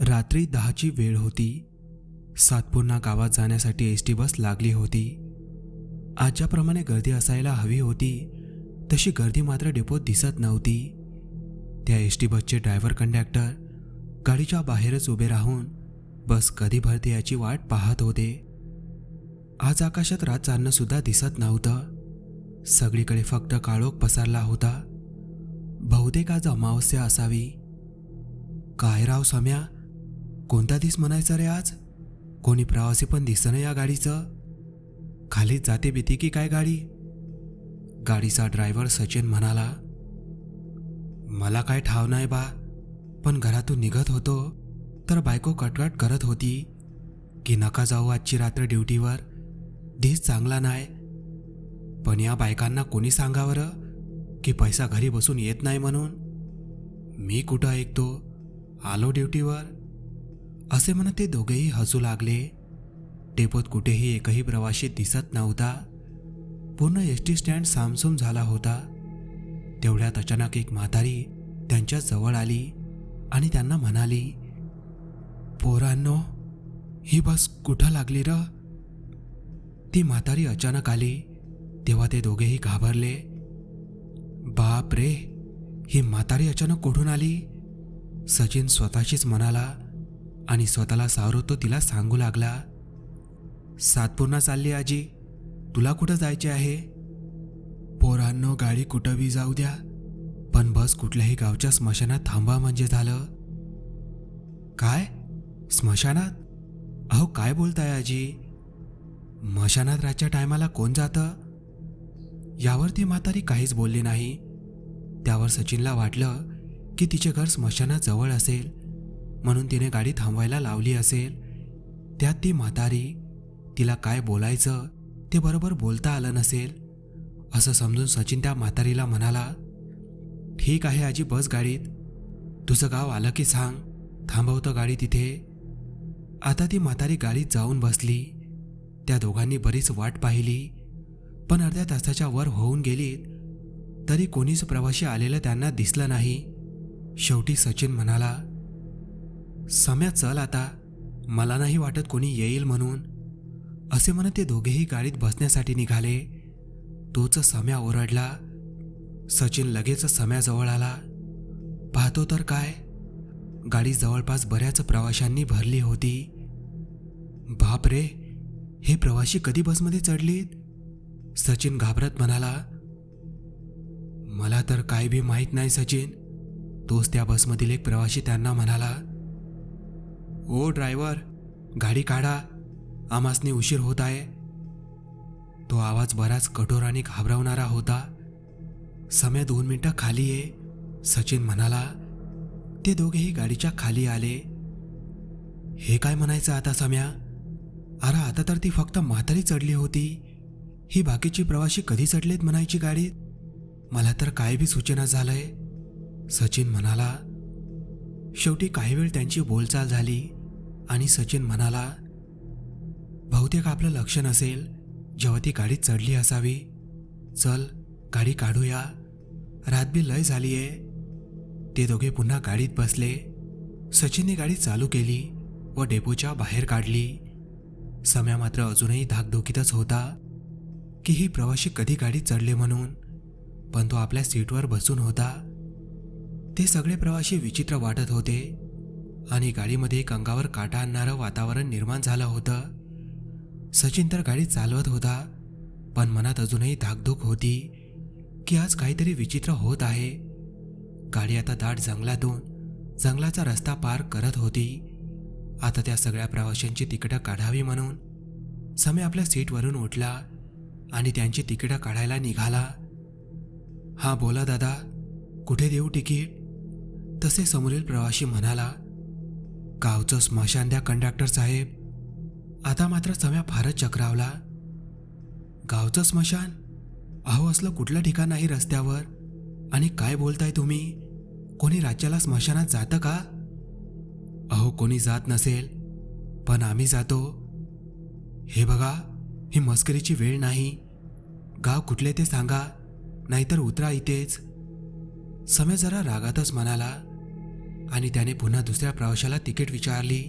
रात्री दहाची वेळ होती. सातपूर्णा गावात जाण्यासाठी एस टी बस लागली होती. आजच्याप्रमाणे गर्दी असायला हवी होती. तशी गर्दी मात्र डेपोत दिसत नव्हती. त्या एस टी बसचे ड्रायव्हर कंडक्टर गाडीच्या बाहेरच उभे राहून बस कधी भरते याची वाट पाहत होते. आज आकाशात रात चालणं सुद्धा दिसत नव्हतं. सगळीकडे फक्त काळोख पसरला होता. बहुतेक आज अमावस्या असावी. काय राव सम्या? कोणता दिस म्हणायचा रे आज? कोणी प्रवासी पण दिसणं या गाडीचं. खालीच जाते भीती की काय गाडी? गाडीचा ड्रायव्हर सचिन म्हणाला मला काय ठाव नाही बा पण घरातून निघत होतो तर बायको कटकट करत होती. की नका जाऊ आजची रात्र ड्युटीवर दिस चांगला नाही. पण या बायकांना कोणी सांगावं की पैसा घरी बसून येत नाही म्हणून? मी कुठं ऐकतो? आलो ड्युटीवर? असे म्हणत ते दोघेही हसू लागले. टेपोत कुठेही एकही प्रवाशी दिसत नव्हता. पूर्ण एस टी स्टँड सामसूम झाला होता. तेवढ्यात अचानक एक म्हातारी त्यांच्या जवळ आली आणि त्यांना म्हणाली पोरांनो ही बस कुठं लागली र? ती म्हातारी अचानक आली तेव्हा ते दोघेही घाबरले. बाप रे ही म्हातारी अचानक कुठून आली? सचिन स्वतःशीच म्हणाला आणि स्वतःला सावरतो तिला सांगू लागला सातपूर्णा चालली आजी तुला कुठं जायचे आहे? पोरांनो गाडी कुठं बी जाऊ द्या पण बस कुठल्याही गावच्या स्मशानात थांबा म्हणजे झालं. काय? स्मशानात? अहो काय बोलताय आजी? मशानात रातच्या टायमाला कोण जातं? यावर ती म्हातारी काहीच बोलली नाही. त्यावर सचिनला वाटलं की तिचे घर स्मशानात जवळ असेल म्हणून तिने गाडी थांबवायला लावली असेल. त्यात ती म्हातारी तिला काय बोलायचं ते बरोबर बोलता आलं नसेल. असं समजून सचिन त्या म्हातारीला म्हणाला ठीक आहे आजी बस गाडीत. तुझं गाव आलं की सांग. थांबवतं गाडी तिथे. आता ती म्हातारी गाडीत जाऊन बसली. त्या दोघांनी बरीच वाट पाहिली. पण अर्ध्या तासाच्या वर होऊन गेलीत तरी कोणीच प्रवाशी आलेलं त्यांना दिसलं नाही. शेवटी सचिन म्हणाला सम्या चल आता. मला नाही वाटत कोणी येईल म्हणून. असे म्हणत ते दोघेही गाडीत बसण्यासाठी निघाले. तोच सम्या ओरडला. सचिन लगेच सम्याजवळ आला. पाहतो तर काय. गाडी जवळपास बऱ्याच प्रवाशांनी भरली होती. बाप रे हे प्रवासी कधी बसमध्ये चढलीत? सचिन घाबरत म्हणाला मला तर काय बी माहीत नाही सचिन. तोच त्या बसमधील एक प्रवासी त्यांना म्हणाला ओ ड्रायव्हर गाडी काढा आमासने उशीर होत आहे. तो आवाज बराच कठोर आणि घाबरवणारा होता. समय दोन मिनटं खाली ये सचिन म्हणाला ते दोघेही गाडीच्या खाली आले. हे काय म्हणायचं आता सम्या? अरे आता तर ती फक्त म्हातारी चढली होती. ही बाकीची प्रवासी कधी चढलेत म्हणायची गाडीत मला तर काय बी सूचना झालंय. सचिन म्हणाला शेवटी काही वेळ त्यांची बोलचाल झाली. आणि सचिन म्हणाला बहुतेक आपलं लक्ष नसेल जेव्हा ती गाडीत चढली असावी. चल गाडी काढूया. रातबी लय झाली आहे ते दोघे पुन्हा गाडीत बसले. सचिनने गाडी चालू केली व डेपोच्या बाहेर काढली. सम्या मात्र अजूनही धाकधुकीतच होता की ही प्रवाशी कधी गाडीत चढले म्हणून पण तो आपल्या सीटवर बसून होता. ते सगळे प्रवाशी विचित्र वाटत होते आणि गाडीमध्ये एक अंगावर काटा आणणारं वातावरण निर्माण झालं होतं. सचिन तर गाडी चालवत होता पण मनात अजूनही धाकधूक होती की आज काहीतरी विचित्र होत आहे. गाडी आता दाट जंगलातून जंगलाचा रस्ता पार करत होती. आता त्या सगळ्या प्रवाशांची तिकीटं काढावी म्हणून समय आपल्या सीटवरून उठला आणि त्यांची तिकीटं काढायला निघाला. हा बोला दादा कुठे देऊ तिकीट? तसे समोरील प्रवासी म्हणाला गावचं स्मशान द्या कंडक्टर साहेब. आता मात्र सम्या फारच चक्रावला. गावचं स्मशान? अहो असलं कुठलं ठिकाण नाही रस्त्यावर? आणि काय बोलताय तुम्ही? कोणी राज्याला स्मशानात जातं का? अहो कोणी जात नसेल. पण आम्ही जातो. हे बघा ही मस्करीची वेळ नाही. गाव कुठले ते सांगा नाहीतर उतरा इथेच. समय जरा रागातच म्हणाला. आणि त्याने पुन्हा दुसऱ्या प्रवाशाला तिकीट विचारली.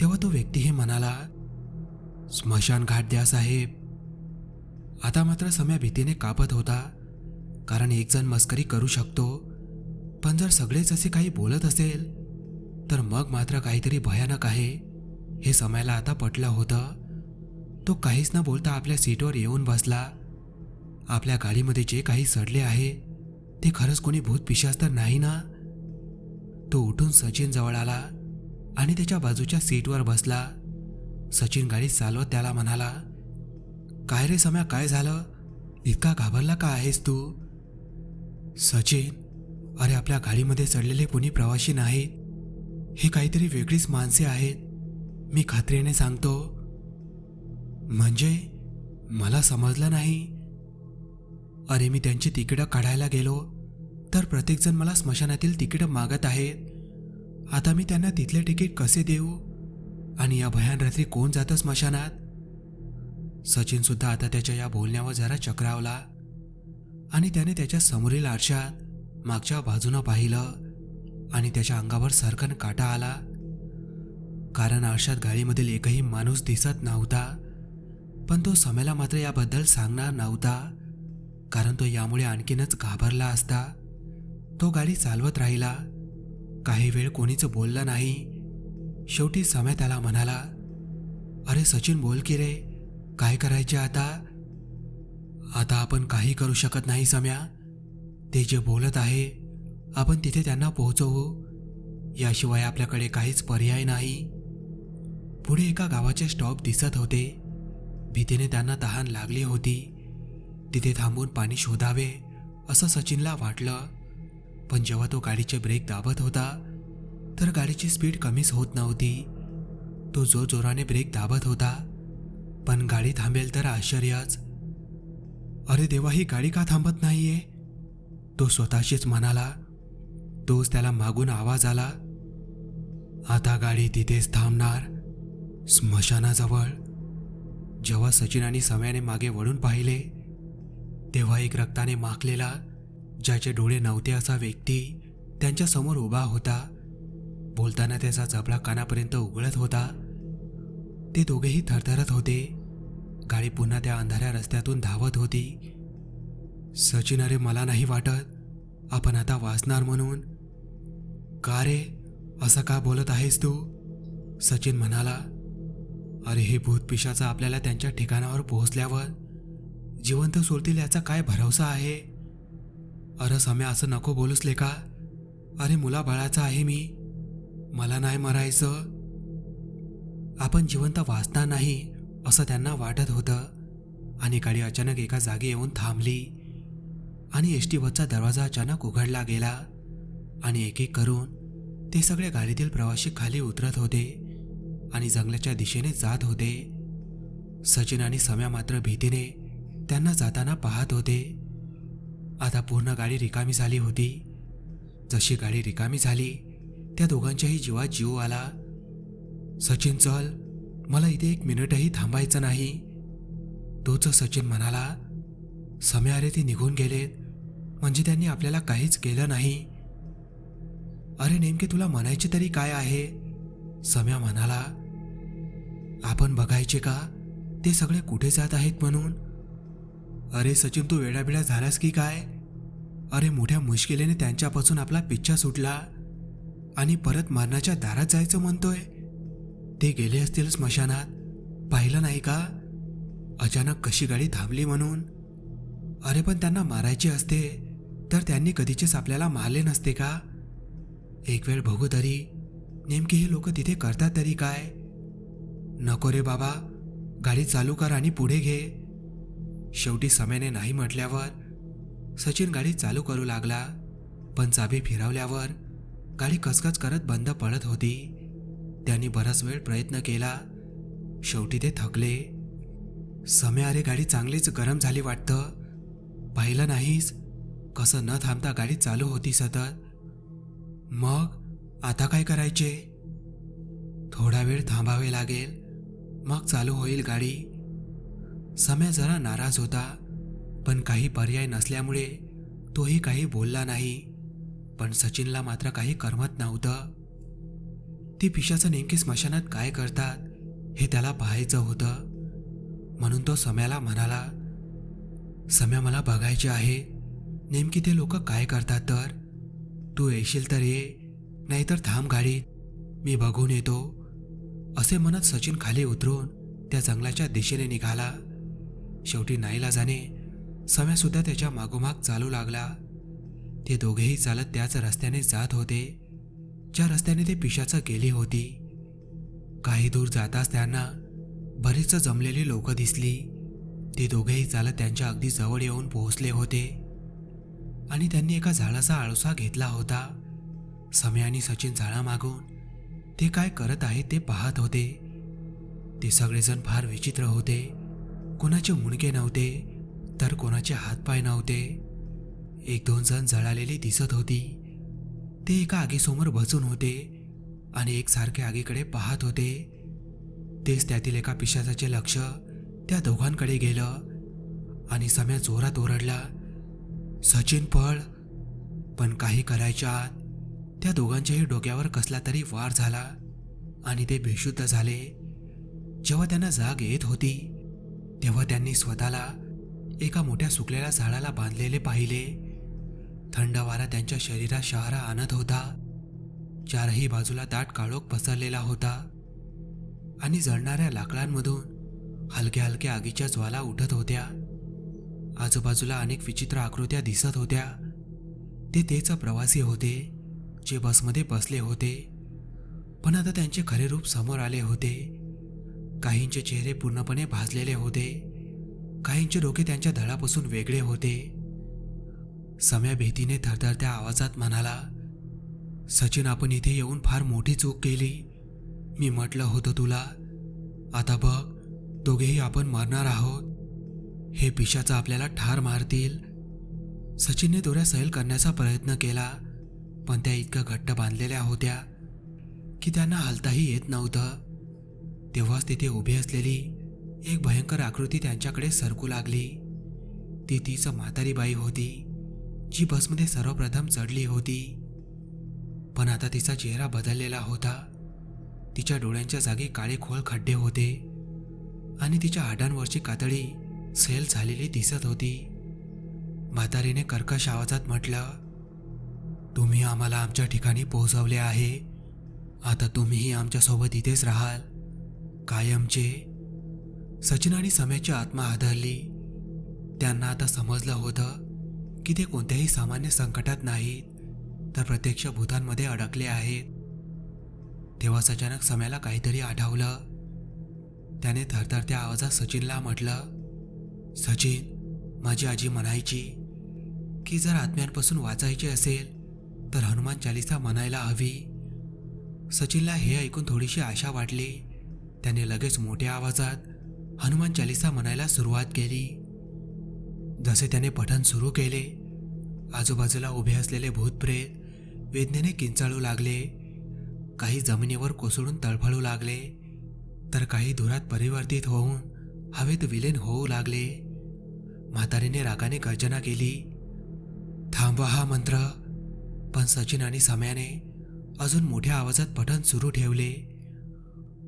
तेव्हा तो व्यक्तीही म्हणाला स्मशान घाट द्या साहेब. आता मात्र समय भीतीने कापत होता कारण एकजण मस्करी करू शकतो. पण जर सगळेच असे काही बोलत असेल तर मग मात्र काहीतरी भयानक आहे हे समयाला आता पटलं होतं. तो काहीच न बोलता आपल्या सीटवर येऊन बसला. आपल्या गाडीमध्ये जे काही सडले आहे ते खरंच कोणी भूत पिशाच तर नाही ना? तो उठून सचिनजवळ आला आणि त्याच्या बाजूच्या सीटवर बसला. सचिन गाडी चालवत त्याला म्हणाला काय रे सम्या काय झालं? इतका घाबरला का आहेस तू? सचिन अरे आपल्या गाडीमध्ये चढलेले कोणी प्रवासी नाहीत. हे काहीतरी वेगळीच माणसे आहेत. मी खात्रीने सांगतो म्हणजे मला समजलं नाही. अरे मी त्यांची तिकीटं काढायला गेलो तर प्रत्येकजण मला स्मशानातील तिकीटं मागत आहेत. आता मी त्यांना तिथले तिकीट कसे देऊ? आणि या भयान रात्री कोण जातं स्मशानात? सचिन सुद्धा आता त्याच्या या बोलण्यावर जरा चक्रावला आणि त्याने त्याच्या समोरील आरशात मागच्या बाजूनं पाहिलं. आणि त्याच्या अंगावर सरकन काटा आला. कारण आरशात गाडीमधील एकही माणूस दिसत नव्हता. पण तो समयाला मात्र याबद्दल सांगणार नव्हता. कारण तो यामुळे आणखीनच घाबरला असता. तो गाडी चालवत राहिला. काही वेळ कोणीच बोललं नाही. शेवटी समय त्याला म्हणाला अरे सचिन बोल की रे काय करायचे आता? आता आपण काही करू शकत नाही सम्या. ते जे बोलत आहे आपण तिथे त्यांना पोहोचवू. याशिवाय आपल्याकडे काहीच पर्याय नाही. पुढे एका गावाचे स्टॉप दिसत होते. भीतीने त्यांना तहान लागली होती. तिथे थांबून पाणी शोधावे असं सचिनला वाटलं. पण जेव्हा तो गाडीचे ब्रेक दाबत होता तर गाडीची स्पीड कमीच होत नव्हती. तो जोर जोराने ब्रेक दाबत होता. पण गाडी थांबेल तर आश्चर्यच. अरे देवा ही गाडी का थांबत नाहीये? तो स्वतःशीच म्हणाला तोच त्याला मागून आवाज आला. आता गाडी तिथेच थांबणार स्मशानाजवळ. जेव्हा सचिन आणि सम्याने मागे वळून पाहिले तेव्हा एक रक्ताने माखलेला ज्याचे डोळे नव्हते असा व्यक्ती त्यांच्यासमोर उभा होता. बोलताना त्याचा जबडा कानापर्यंत उघडत होता. ते दोघेही थरथरत होते. गाडी पुन्हा त्या अंधाऱ्या रस्त्यातून धावत होती. सचिन अरे मला नाही वाटत. आपण आता वाचणार म्हणून का रे? असं का बोलत आहेस तू? सचिन म्हणाला अरे हे भूतपिशाचं आपल्याला त्यांच्या ठिकाणावर पोहोचल्यावर जिवंत सोडतील याचा काय भरवसा आहे? अरे सम्या असं नको बोलूस का अरे मुला बाळाचा आहे मी. मला नाही मरायचं. आपण जिवंत वाचणार नाही असं त्यांना वाटत होतं. आणि गाडी अचानक एका जागी येऊन थांबली. आणि एस टी बसचा दरवाजा अचानक उघडला गेला. आणि एक एक करून ते सगळे गाडीतील प्रवासी खाली उतरत होते आणि जंगलाच्या दिशेने जात होते. सचिन आणि सम्या मात्र भीतीने त्यांना जाताना पाहत होते. आता पूर्ण गाडी रिकामी झाली होती. जशी गाडी रिकामी झाली त्या दोघांच्याही जीवात जीव आला. सचिन चल मला इथे एक मिनिटही थांबायचं नाही. तोच सचिन म्हणाला सम्या अरे ते निघून गेलेत. म्हणजे त्यांनी आपल्याला काहीच केलं नाही. अरे नेमके तुला म्हणायचे तरी काय आहे? सम्या म्हणाला आपण बघायचे का? ते सगळे कुठे जात आहेत म्हणून? अरे सचिन तू वेडाबिडा झालास की काय? अरे मोठ्या मुश्किलीने त्यांच्यापासून आपला पिच्छा सुटला आणि परत मरणाच्या दारात जायचं म्हणतोय. ते गेले असतील स्मशानात. पाहिलं नाही का? अचानक कशी गाडी थांबली म्हणून? अरे पण त्यांना मारायचे असते तर त्यांनी कधीचेच आपल्याला मारले नसते का? एक वेळ बघू तरी नेमके हे लोक तिथे करतात तरी काय? नको रे बाबा गाडी चालू कर आणि पुढे घे. शेवटी समयाने नाही म्हटल्यावर सचिन गाडी चालू करू लागला. पण चाबी फिरवल्यावर गाडी कचकच करत बंद पडत होती. त्यांनी बराच वेळ प्रयत्न केला. शेवटी ते थकले. समय अरे गाडी चांगलीच गरम झाली वाटतं. पाहिलं नाहीस कसं न थांबता गाडी चालू होती सतत. मग आता काय करायचे? थोडा वेळ थांबावे लागेल मग चालू होईल गाडी. सम्या जरा नाराज होता पण काही पर्याय नसल्यामुळे तोही काही बोलला नाही. पण सचिनला मात्र काही करमत नव्हतं. ती पिशाचं नेमके स्मशानात काय करतात हे त्याला पाहायचं होतं. म्हणून तो सम्याला म्हणाला सम्या मला बघायचे आहे. नेमकी ते लोक काय करतात तर? तू येशील तर ये नाहीतर थांब गाडीत मी बघून येतो. असे म्हणत सचिन खाली उतरून त्या जंगलाच्या दिशेने निघाला. शेवटी नाईला जाणे सम्यासुद्धा त्याच्या मागोमाग चालू लागला. ते दोघेही चालत त्याच रस्त्याने जात होते ज्या रस्त्याने ते पिशाचं गेली होती. काही दूर जाताच त्यांना बरीच जमलेली लोक दिसली. ते दोघेही चालत त्यांच्या अगदी जवळ येऊन पोहोचले होते. आणि त्यांनी एका झाडाचा आळसा घेतला होता. समय आणि सचिन झाडामागून ते काय करत आहेत ते पाहत होते. ते सगळेजण फार विचित्र होते. कोणाचे मुणके नव्हते तर कोणाचे हातपाय नव्हते. एक दोन जण जळालेली दिसत होती. ते एका आगीसमोर बसून होते आणि एकसारखे आगीकडे पाहत होते. तेच त्यातील एका पिशाचाचे लक्ष त्या दोघांकडे गेलं आणि सम्या जोरात ओरडला सचिन पळ. पण काही करायच्या आत त्या दोघांच्याही डोक्यावर कसला तरी वार झाला आणि ते बेशुद्ध झाले. जेव्हा त्यांना जाग येत होती तेव्हा त्यांनी स्वतःला एका मोठ्या सुकलेल्या झाडाला बांधलेले पाहिले. थंड वारा त्यांच्या शरीरात शहारा आणत होता. चारही बाजूला दाट काळोख पसरलेला होता. आणि जळणाऱ्या लाकडांमधून हलक्या हलक्या आगीच्या ज्वाला उठत होत्या. आजूबाजूला अनेक विचित्र आकृत्या दिसत होत्या. ते तेच प्रवासी होते जे बसमध्ये बसले होते. पण आता त्यांचे खरे रूप समोर आले होते. काहींचे चेहरे पूर्णपणे भाजलेले होते. काहींचे डोके त्यांच्या धडापासून वेगळे होते. सम्या भीतीने थरथरत्या आवाजात म्हणाला सचिन आपण इथे येऊन फार मोठी चूक केली. मी म्हटलं होतं तुला. आता बघ दोघेही आपण मरणार आहोत. हे पिशाचं आपल्याला ठार मारतील. सचिनने दोऱ्या सैल करण्याचा प्रयत्न केला पण त्या इतक्या घट्ट बांधलेल्या होत्या की त्यांना हलताही येत नव्हतं. तेव्हाच तिथे उभी असलेली एक भयंकर आकृती त्यांच्याकडे सरकू लागली. ती तीच म्हातारी बाई होती जी बसमध्ये सर्वप्रथम चढली होती. पण आता तिचा चेहरा बदललेला होता. तिच्या डोळ्यांच्या जागी काळे खोल खड्डे होते आणि तिच्या हाडांवरची कातडी सेल झालेली दिसत होती. म्हातारीने कर्कश आवाजात म्हटलं तुम्ही आम्हाला आमच्या ठिकाणी पोहोचवले आहे. आता तुम्हीही आमच्यासोबत इथेच राहाल. कायमचे. सचिन आणि सम्याची आत्मा आदरली त्यांना आता समजलं होतं की ते कोणत्याही सामान्य संकटात नाहीत तर प्रत्यक्ष भूतांमध्ये अडकले आहेत. तेव्हाच अचानक सम्याला काहीतरी आठवलं त्याने थरथरत्या आवाजात सचिनला म्हटलं सचिन माझी आजी म्हणायची की जर आत्म्यांपासून वाचायचे असेल तर हनुमान चालिसा म्हणायला हवी. सचिनला हे ऐकून थोडीशी आशा वाटली. त्याने लगेच मोठ्या आवाजात हनुमान चालिसा म्हणायला सुरुवात केली. जसे त्याने पठण सुरू केले आजूबाजूला उभे असलेले भूतप्रेत वेदनेने किंचाळू लागले. काही जमिनीवर कोसळून तळफळू लागले. तर काही धुरात परिवर्तित होऊन हवेत विलीन होऊ लागले. म्हातारीने रागाने गर्जना केली. थांबवा हा मंत्र. पण सचिन आणि सम्याने अजून मोठ्या आवाजात पठण सुरू ठेवले.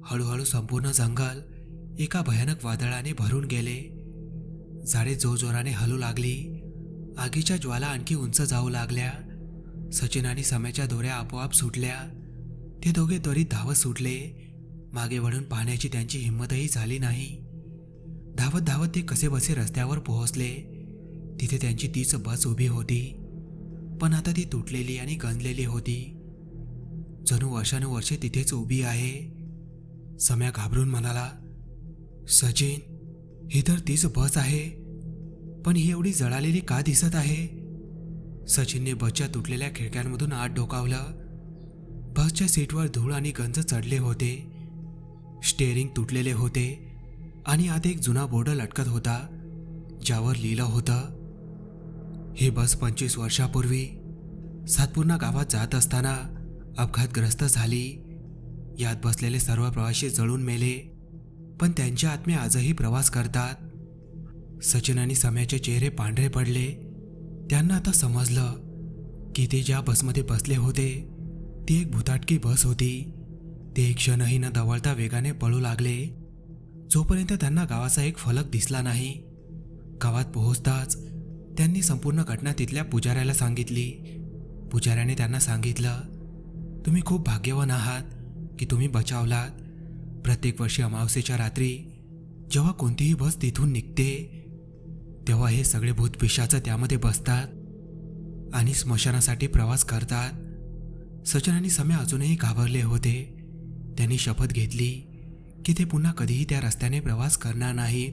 हळूहळू संपूर्ण जंगल एका भयानक वादळाने भरून गेले. झाडे जोरजोराने हलू लागली. आगीच्या ज्वाला आणखी उंच जाऊ लागल्या. सचिन आणि सम्याच्या दोऱ्या आपोआप सुटल्या. ते दोघे त्वरित धावत सुटले. मागे वळून पाहण्याची त्यांची हिंमतही झाली नाही. धावत धावत ते कसे बसे रस्त्यावर पोहोचले? तिथे त्यांची तीच बस उभी होती. पण आता ती तुटलेली आणि गंजलेली होती. जणू वर्षानुवर्षे तिथेच उभी आहे. सम्या घाबरून म्हणाला सचिन ही तर तीच बस आहे. पण ही एवढी जळालेली का दिसत आहे? सचिनने बसच्या तुटलेल्या खिडक्यांमधून आत डोकावलं. बसच्या सीटवर धूळ आणि गंज चढले होते. स्टेअरिंग तुटलेले होते. आणि आत एक जुना बोर्ड लटकत होता ज्यावर लिहिलं होतं ही बस पंचवीस वर्षापूर्वी सातपूर्णा गावात जात असताना अपघातग्रस्त झाली. यात बसलेले सर्व प्रवासी जळून मेले पण त्यांच्या आत्मे आजही प्रवास करतात. सचिन आणि सम्याचे चेहरे पांढरे पडले. त्यांना आता समजलं की ते ज्या बसमध्ये बसले होते ती एक भुताटकी बस होती. ते एक क्षणही न दवळता वेगाने पळू लागले. जोपर्यंत त्यांना गावाचा एक फलक दिसला नाही गावात पोहोचताच त्यांनी संपूर्ण घटना तिथल्या पुजाऱ्याला सांगितली. पुजाऱ्याने त्यांना सांगितलं तुम्ही खूप भाग्यवान आहात की तुम्ही बचावलात. प्रत्येक वर्षी अमावस्येच्या रात्री जेव्हा कोणतीही बस तिथून निघते तेव्हा हे सगळे भूतपिशाचं त्यामध्ये बसतात आणि स्मशानासाठी प्रवास करतात. सचन आणि सम्या अजूनही घाबरले होते. त्यांनी शपथ घेतली. की ते पुन्हा कधीही त्या रस्त्याने प्रवास करणार नाही.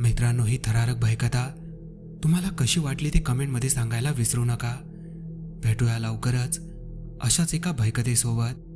मित्रांनो ही थरारक भयकथा तुम्हाला कशी वाटली ते कमेंटमध्ये सांगायला विसरू नका. भेटूया लवकरच अशाच एका भयकथेसोबत.